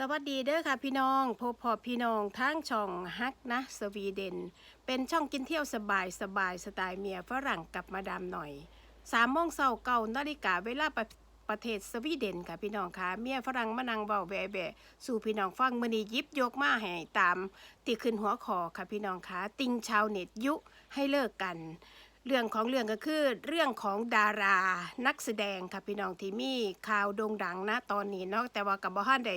สวัสดีเด้อค่ะพี่น้องพบพอพี่น้องทั้งช่องฮักนะสวีเดน เป็นช่องกินเที่ยวสบายสบายสไตล์เมียฝรั่งกับมาดามหน่อยสามโมงเช้าเก่านาฬิกาเวลาประประเทศสวีเดนค่ะพี่น้องค่ะเมียฝรั่งมานังเบาแบะแบะสู่พี่น้องฟังมือนี้ยิบยกมาให้ตาม ติขึ้นหัวคอค่ะพี่น้องค่ะติงชาวเน็ตยุให้เลิกกัน เรื่องของเรื่องก็คือเรื่องของดารานักแสดงค่ะพี่น้องที่มีข่าวโด่งดังนะตอนนี้เนาะแต่ว่ากับบ่ท่านได้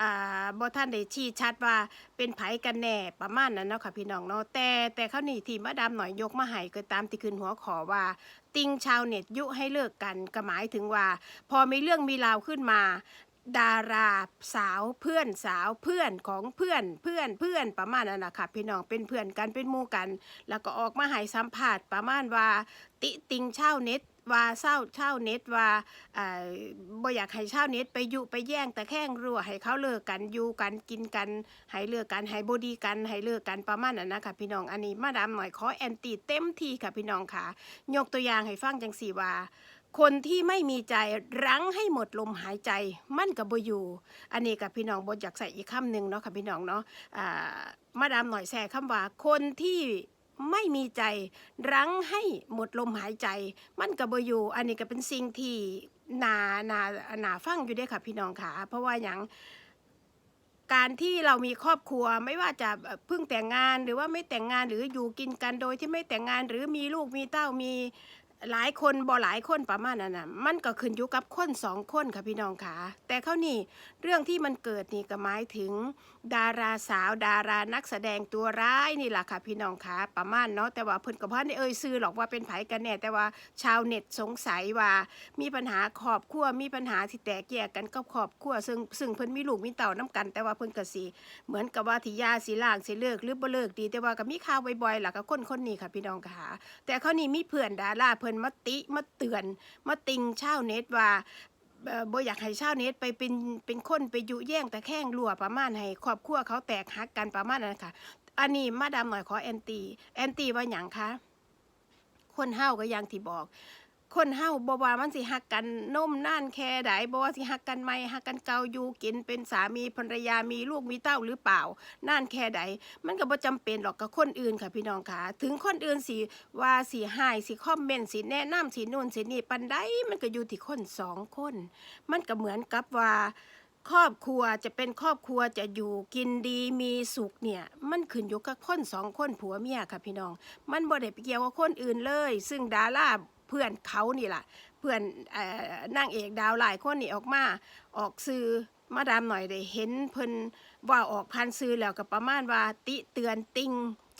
อ่าบ่ท่านได้ชี้ชัดว่าเป็นไผกันแน่ประมาณนั้นเนาะค่ะพี่น้องเนาะแต่แต่เขานี่ที่มาดามหน่อยยกมาให้ก็ตามที่ขึ้นหัวขอว่าติงชาวเน็ตยุให้เลิกกันก็หมายถึงว่า พอมีเรื่องมีราวขึ้นมา ดาราสาวเพื่อนสาวเพื่อนของเพื่อนเพื่อนเพื่อนประมาณนั้นนะคะพี่น้องเป็นเพื่อนกันเป็นมู่กัน แล้วก็ออกมาให้สัมภาษณ์ประมาณว่า ติติงเช่าเน็ตว่าเศร้าชาเน็ตว่าอ่าบ่อยากให้เช่าเน็ตไปยุไปแย่งแต่แข้งรั่วให้เขาเลิกกันอยู่กันกินกันให้เลิกกันให้บดีกันให้เลิกกันประมาณนั้นนะคะพี่น้องอันนี้มาดามหน่อยขอแอนตี้เต็มที่ค่ะพี่น้องค่ะ ยกตัวอย่างให้ฟังจังสี่ว่า คนที่ไม่มีใจรั้งให้หมดลมหายใจมั่นกับบอยู่อันนี้กับพี่น้องบนอยากใส่อีกคำหนึ่งเนาะค่ะพี่น้องเนาะมาดามหน่อยแส่คำว่าคนที่ไม่มีใจรั้งให้หมดลมหายใจ มันกับบอยู่อันนี้ก็เป็นสิ่งที่นานานาฟังอยู่ด้วยค่ะพี่น้องค่ะ เพราะว่าอย่างการที่เรามีครอบครัวไม่ว่าจะเพิ่งแต่งงานหรือว่าไม่แต่งงานหรืออยู่กินกันโดยที่ไม่แต่งงานหรือมีลูกมีเต้ามี หลายคนบ่หลายคนประมาณนั้นนะมันก็ขึ้นอยู่กับคนสองคนค่ะพี่น้องค่ะแต่เขานี่เรื่องที่มันเกิดนี่ก็หมายถึง ดาราสาวดารานักแสดงตัวร้ายนี่แหละค่ะพี่น้องค่ะประมาณเนาะแต่ว่าเพิ่นกับพ่อได้เอ่ยซื้อหรอกว่าเป็นไผกันแน่แต่ว่าชาวเน็ตสงสัยว่า มีปัญหาครอบครัวมีปัญหาที่แตกแยกกันกับครอบครัวซึ่งซึ่งเพิ่นมีลูกมีเต่าน้กัน แต่ว่าเพิ่นก็สิเหมือนกับว่าที่ยาสิล่างสิเลิกหรือบ่เลิกดี แต่ว่าก็มีข่าวบ่อยๆหล่ะกับคนคนนี้ค่ะพี่น้องค่ะแต่เขานี่มีเพื่อนดาราเพิ่นมาติมาเตือนมาติงชาวเน็ตว่าบ่อยากให้ชาวเน็ตไปเป็นเป็นคนไปยุแย่งแต่แข้งรั่วประมาณให้ครอบครัวเขาแตกหักกันประมาณนั้นค่ะ อันนี้มาดามหน่อยขอแอนตี้แอนตี้ว่าหยังคะคนเฮาก็ยังที่บอก คนเฮาบ่ว่ามันสิฮักกันนมน่านแค่ใดบ่ว่าสิฮักกันใหม่ฮักกันเกาอยู่กินเป็นสามีภรรยามีลูกมีเต้าหรือเปล่าน่านแค่ใดมันก็บ่จำเป็นหรอกกับคนอื่นค่ะพี่น้องค่ะ ถึงคนอื่นสิว่าสิหายสิคอมเมนต์สิแนะนำสินู่นสินี่ปันใดมันก็อยู่ที่คนสองคน มันก็เหมือนกับว่าครอบครัวจะเป็นครอบครัวจะอยู่กินดีมีสุขเนี่ย มันขึ้นอยู่กับคนสองคนผัวเมียค่ะพี่น้อง มันบ่ได้ไปเกี่ยวกับคนอื่นเลย ซึ่งดารา เพื่อนเขานี่ล่ะ เพื่อนอนางเอกดาวหลายคนนี่ออกมาออกซื้อมาดามหน่อยได้เห็นเพิ่นว่าออกพันซื้อแล้วก็ประมาณว่าติเตือนติง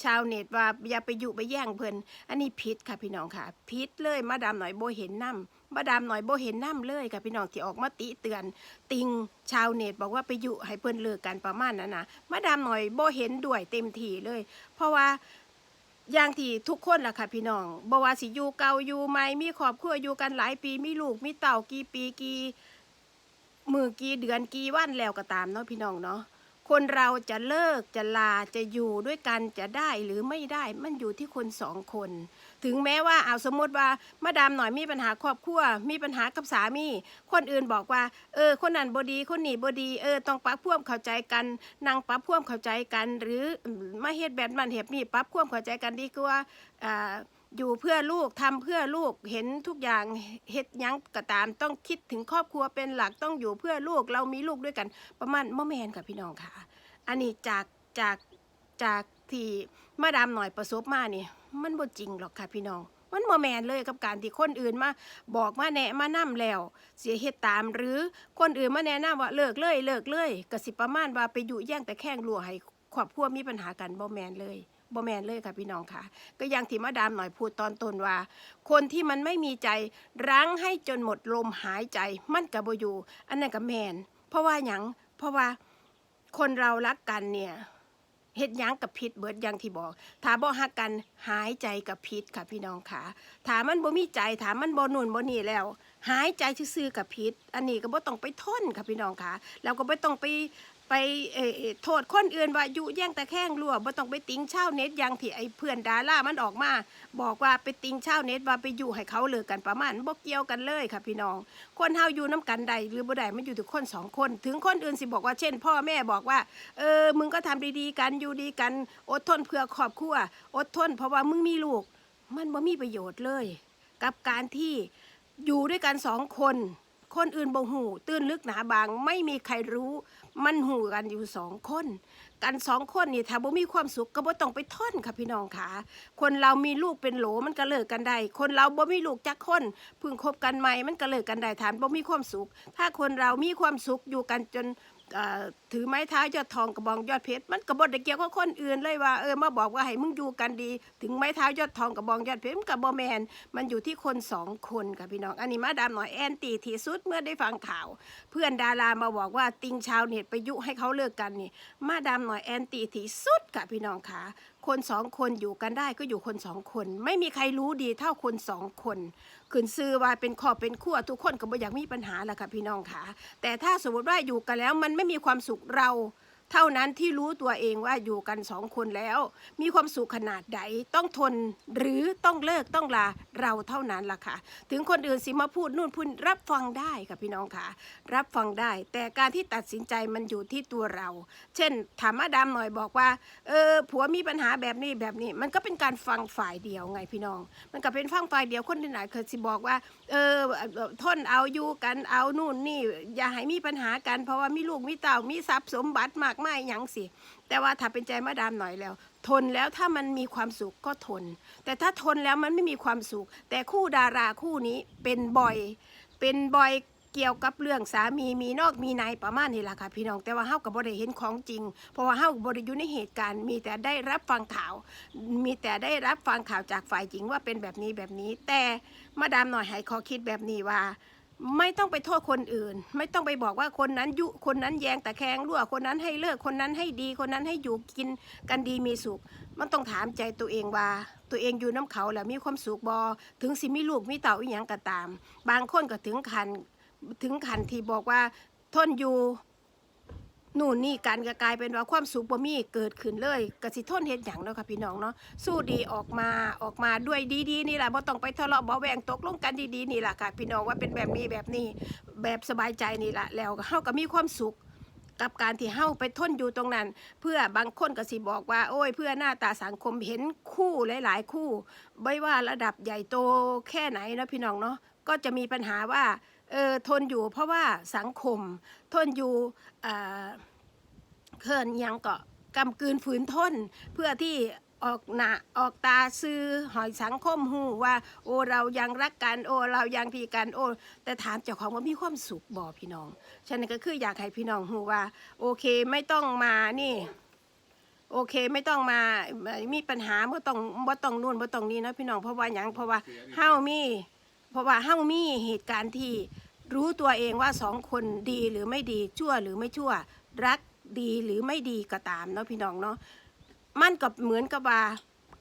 ชาวเน็ตว่าอย่าไปอยุไปแย่งเพิ่นอันนี้ผิดค่ะพี่น้องค่ะผิดเลยมาดามหน่อยโบเห็นน้ำมาดามหน่อยโบเห็นน้ำเลยค่ะพี่น้องที่ออกมาติเตือน ติงชาวเน็ตบอกว่าไปอยุให้เพิ่นเลิกกันประมาณนั้นนะมาดามหน่อยโบเห็นด้วยเต็มทีเลย เพราะว่า อย่างที่ทุกคนล่ะค่ะพี่น้องบ่ว่าสิอยู่เก่าอยู่ใหม่มีครอบครัวอยู่กันหลายปีมีลูกมีเต่ากี่ปีกี่มือกี่เดือนกี่วันแล้วก็ตามเนาะพี่น้องเนาะ คนเราจะเลิกจะลาจะอยู่ด้วยกันจะได้หรือไม่ได้มันอยู่ที่คนสองคน ถึงแม้ว่าเอาสมมติว่ามาดามหน่อยมีปัญหาครอบครัวมีปัญหากับสามี คนอื่นบอกว่า เออ คนนั้นบดีคนนี้บดีเออต้องปรับพ่วมเข้าใจกันนางปรับพ่วมเข้าใจกัน หรือมาเฮ็ดแบบนั้นเฮ็ดนี่ปรับพ่วมเข้าใจกันดีกว่าอ่า อยู่เพื่อลูกทำเพื่อลูกเห็นทุกอย่างเฮ็ดยังก็ตาม ต้องคิดถึงครอบครัวเป็นหลักต้องอยู่เพื่อลูกเรามีลูกด้วยกัน ประมาณมะแมนค่ะพี่น้องค่ะ อันนี้จากจากจากที่มาดามหน่อยประสบมานี่ มันบ่จริงหรอกค่ะพี่น้อง มันบ่แมนเลยกับการที่คนอื่นมา บอกมาแนะมานํแล้ว เสียเหตุตามหรือคนอื่นมาแนะนำว่าเลิกเลยเลิกเลยก็สิประมาณว่าไปอยู่แย่งแต่แข้งรัวให้ครอบครัวมีปัญหากันบ่แมนเลย บ่แมนเลยค่ะพี่น้องค่ะ ก็อย่างที่มาดามหน่อยพูดตอนต้นว่า คนที่มันไม่มีใจรั้งให้จนหมดลมหายใจมันก็บ่อยู่อันนั้นก็แมน เพราะว่าหยังเพราะว่าคนเรารักกันเนี่ยเฮ็ดยังกับพิษเบิดย่างที่บอกถ้าบ่ฮักกันหายใจกับพิษค่ะพี่น้องค่ะถามันบ่มีใจถามันบ่นุ่นบ่นี่แล้ว หายใจซื่อๆกับพิษอันนี้ก็บ่ต้องไปทนค่ะพี่น้องค่ะแล้วก็บ่ต้องไป ไปเอโทษคนอื่นว่ายุแย่งต่แข้งรั่วบ่ต้องไปติงชาวเน็ตย่างที่ไอ้เพื่อนดารามันออกมา บอกว่าไปติงชาวเน็ตว่าไปอยู่ให้เขาเลิกกันประมาณบ่เกี่ยวกันเลยค่ะพี่น้อง คนเฮาอยู่น้กันใดหรือบ่ได้มันอยู่ที่คนสองคน ถึงคนอื่นสิบอกว่าเช่น พ่อแม่บอกว่าเออมึงก็ทำดีๆกันอยู่ดีกัน อดทนเพื่อครอบครัวอดทน เพราะว่ามึงมีลูก มันบ่มีประโยชน์เลย กับการที่อยู่ด้วยกันสองคน คนอื่นบ่หูตื้นลึกหนาบาง ไม่มีใครรู้ มันหูกันอยู่สองคน กันสองคนนี่ถ้าบ่มีความสุขก็บ่ต้องไปท่อนค่ะพี่น้องค่ะ คนเรามีลูกเป็นโหลมันก็เลิกกันได้ คนเราบ่มีลูกจักคนพึ่งคบกันใหม่มันก็เลิกกันได้ฐานบ่มีความสุข ถ้าคนเรามีความสุขอยู่กันจน ถือไม้เท้ายอดทองกระบองยอดเพชรมันก็บ่ได้เกี่ยวกับคนอื่นเลยว่าเออมาบอกว่าให้มึงอยู่กันดี ถึงไม้เท้ายอดทองกระบองยอดเพชรมันก็บ่แมนมันอยู่ที่คนสองคนค่ะพี่น้องอันนี้มาดามหน่อยแอนตีที่สุดเมื่อได้ฟังข่าว เพื่อนดารามาบอกว่าติงชาวเน็ตไปยุให้เขาเลิกกันนี่มาดามหน่อยแอนตีที่สุดค่ะพี่น้องค่ะคนสองคนอยู่กันได้ก็อยู่คนสองคน ไม่มีใครรู้ดีเท่าคนสองคน ขืนซื้อว่าเป็นคอบเป็นขั้วทุกคนก็บ่อยากมีปัญหาแหละค่ะพี่น้องค่ะ แต่ถ้าสมมติว่าอยู่กันแล้วมันไม่มีความสุขเรา เท่านั้นที่รู้ตัวเองว่าอยู่กันสองคนแล้ว มีความสุขขนาดใดต้องทนหรือต้องเลิกต้องลาเราเท่านั้นล่ะค่ะ ถึงคนอื่นสิมาพูดนู่นพูดรับฟังได้ค่ะพี่น้องค่ะ รับฟังได้ แต่การที่ตัดสินใจมันอยู่ที่ตัวเรา เช่น ถามมาดามหน่อยบอกว่าเออผัวมีปัญหาแบบนี้แบบนี้ มันก็เป็นการฟังฝ่ายเดียวไงพี่น้อง มันก็เป็นฟังฝ่ายเดียวคนที่ไหนเคยสิบอกว่าเออเอ่อทนเอาอยู่กันเอานู่นนี่อย่าให้มีปัญหากันเพราะว่ามีลูกมีเต่ามีทรัพย์สมบัติมากมายหยังสิ แต่ว่าถ้าเป็นใจมาดามหน่อยแล้ว ทนแล้วถ้ามันมีความสุขก็ทน แต่ถ้าทนแล้วมันไม่มีความสุข แต่คู่ดาราคู่นี้เป็นบ่อย เป็นบ่อยเกี่ยวกับเรื่องสามีมีนอกมีในประมาณนี้แหละค่ะพี่น้องแต่ว่าเฮากับบ่ได้เห็นของจริง เพราะว่าเฮาบ่ได้อยู่ในเหตุการณ์ มีแต่ได้รับฟังข่าว มีแต่ได้รับฟังข่าวจากฝ่ายหญิงว่าเป็นแบบนี้แบบนี้ แต่มาดามหน่อยให้ขอคิดแบบนี้ว่า ไม่ต้องไปโทษคนอื่น ไม่ต้องไปบอกว่าคนนั้นยุคนนั้นแยงแต่แข้งรั่วคนนั้นให้เลิกคนนั้นให้ดีคนนั้นให้อยู่กินกันดีมีสุข มันต้องถามใจตัวเองว่า ตัวเองอยู่น้ำเขาแล้วมีความสุขบอถึงสิมีลูกมีเต่าอีหยังก็ตาม บางคนก็ถึงขันถึงขันที่บอกว่าทนอยู่ นู่นนี่กันก็กลายเป็นว่าความสุขบ่มีเกิดขึ้นเลยกสิทนเฮ็ดหยังเนาะค่ะพี่น้องเนาะสู้ดีออกมาออกมาด้วยดีๆนี่แหละบ่ต้องไปทะเลาะเบาแวงตกลงกันดีๆนี่แหละค่ะพี่น้องว่าเป็นแบบนี้แบบนี้แบบสบายใจนี่แหละแล้วเฮาก็มีความสุขกับการที่เฮาไปทนอยู่ตรงนั้น เพื่อบางคนก็สิบอกว่า โอ้ย เพื่อหน้าตาสังคมเห็นคู่หลาย ๆ คู่ไม่ว่าระดับใหญ่โตแค่ไหนนะพี่น้องเนาะก็จะมีปัญหาว่า เออทนอยู่เพราะว่าสังคม ทนอยู่อ่าเคินยังก็กำกืนฝืนทนเพื่อที่ออกหน้าออกตาซื้อหอยสังคมหูว่าโอ้เรายังรักกันโอ้เรายังพีกันโอ้แต่ถามเจ้าของว่ามีความสุขบ่พี่น้องฉันก็คืออยากให้พี่น้องหูว่า โอเคไม่ต้องมานี่โอเคไม่ต้องมา มีปัญหาบ่ต้องบ่ต้องนู่นบ่ต้องนี่นะพี่น้องเพราะว่าหยังเพราะว่าเฮามี เพราะว่าเฮามีเหตุการณ์ที่รู้ตัวเองว่าสองคนดีหรือไม่ดีชั่วหรือไม่ชั่ว รักดีหรือไม่ดีก็ตามเนาะพี่น้องเนาะมันก็เหมือนกับว่า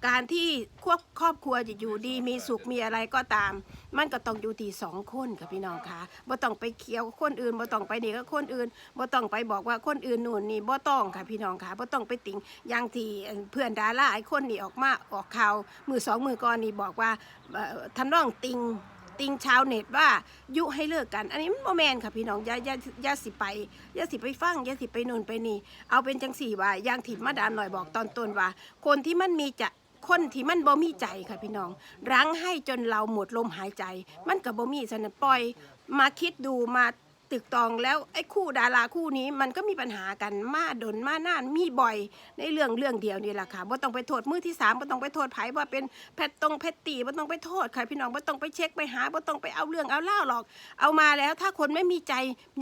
การที่ควบครอบครัวจะอยู่ดีมีสุขมีอะไรก็ตาม มันก็ต้องอยู่ที่สองคนค่ะพี่น้องคะบ่ต้องไปเคี่ยวคนอื่นบ่ต้องไปนี่กับคนอื่นบ่ต้องไปบอกว่าคนอื่นนู่นนี่บ่ต้องค่ะพี่น้องคะบ่ต้องไปติงอย่างที่เพื่อนดาราไอ้คนนี่ออกมาออกข่าวมือสองมือก่อนนี่บอกว่าเอ่อทำนองติง ติงชาวเน็ตว่ายุให้เลิกกัน อันนี้มันโมแมนค่ะพี่น้องอย่าอย่าอย่าสิไปอย่าสิไปฟังอย่าสิไปนุ่นไปนี่ เอาเป็นจังสี่ว่าอย่างที่มาดามหน่อยบอกตอนต้นว่า คนที่มันมีจะคนที่มันบ่มีใจค่ะพี่น้อง รั้งให้จนเราหมดลมหายใจ มันกับบ่มีฉะนั้นปล่อย มาคิดดูมา ตึกตองแล้วไอ้คู่ดาราคู่นี้มันก็มีปัญหากันมาดนมานานมีบ่อยในเรื่องเรื่องเดียวนี่แหละค่ะบ่ต้องไปโทษมือที่สามบ่ต้องไปโทษไผว่าเป็นแพทตรงแพตตีบ่ต้องไปโทษค่ะพี่น้องบ่ต้องไปเช็คไปหาบ่ต้องไปเอาเรื่องเอาเล่าหรอก เอามาแล้วถ้าคนไม่มีใจ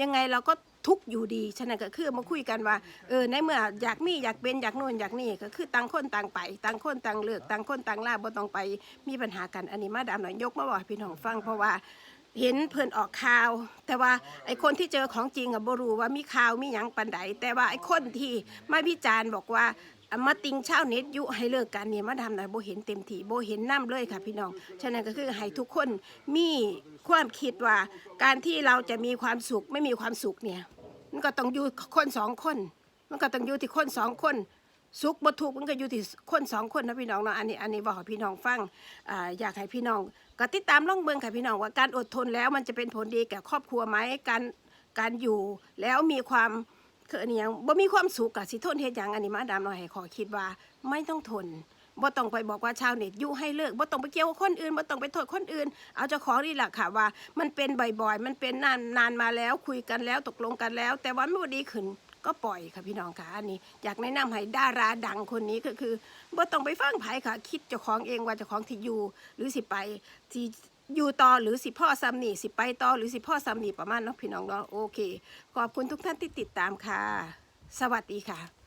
ยังไงเราก็ทุกอยู่ดี ฉะนั้นก็คือมาคุยกันว่า เออ ในเมื่ออยากมีอยากเป็นอยากโน่นอยากนี่ก็คือต่างคนต่างไปต่างคนต่างเลือกต่างคนต่างลาบ่ต้องไปมีปัญหากันอันนี้มาดามหน่อยยกมาบอกพี่น้องฟังเพราะว่า เห็นเพิ่นออกข่าว แต่ว่าไอ้คนที่เจอของจริงอะบ่รู้ว่ามีข่าวมีหยังปันใดแต่ว่าไอ้คนที่มาวิจารณ์บอกว่าอะมาติงชาวเน็ตยุให้เลิกกันเนี่ยมาทำหน่อยบ่เห็นเต็มที่บ่เห็นน้ำเลยค่ะพี่น้องฉะนั้นก็คือให้ทุกคนมีความคิดว่าการที่เราจะมีความสุขไม่มีความสุขเนี่ย มันก็ต้องอยู่คนสองคน มันก็ต้องอยู่ที่คนสองคน สุขบ่ทุกข์มันก็อยู่ที่คนสองคนนะพี่น้องเนาะอันนี้อันนี้บอกให้พี่น้องฟังอ่าอยากให้พี่น้องก็ติดตามล่องเบิงค่ะพี่น้องว่าการอดทนแล้วมันจะเป็นผลดีแก่ครอบครัวไหมการการอยู่แล้วมีความคืออันนี้ยังบ่มีความสุขกับสิทนเฮ็ดหยังอันนี้มาดามน้อยให้ขอคิดว่าไม่ต้องทนบ่ต้องไปบอกว่าชาวเน็ตอยู่ให้เลิกบ่ต้องไปเกี่ยวกับคนอื่นบ่ต้องไปโทษคนอื่น เอาเจ้าของนี่แหละค่ะว่า มันเป็นบ่อยๆ มันเป็นนานนานมาแล้วคุยกันแล้วตกลงกันแล้ว แต่ว่าไม่ดีขึ้น ก็ปล่อยค่ะพี่น้องค่ะอันนี้อยากแนะนำให้ดาราดังคนนี้ก็คือบ่ต้องไปฟังไผค่ะ คิดเจ้าของเองว่าเจ้าของที่อยู่หรือสิไปที่อยู่ต่อหรือสิพ่อซ้ำนี่สิไปต่อหรือสิพ่อซ้ำนี่ประมาณเนาะพี่น้องเนาะโอเค ขอบคุณทุกท่านที่ติดตามค่ะ สวัสดีค่ะ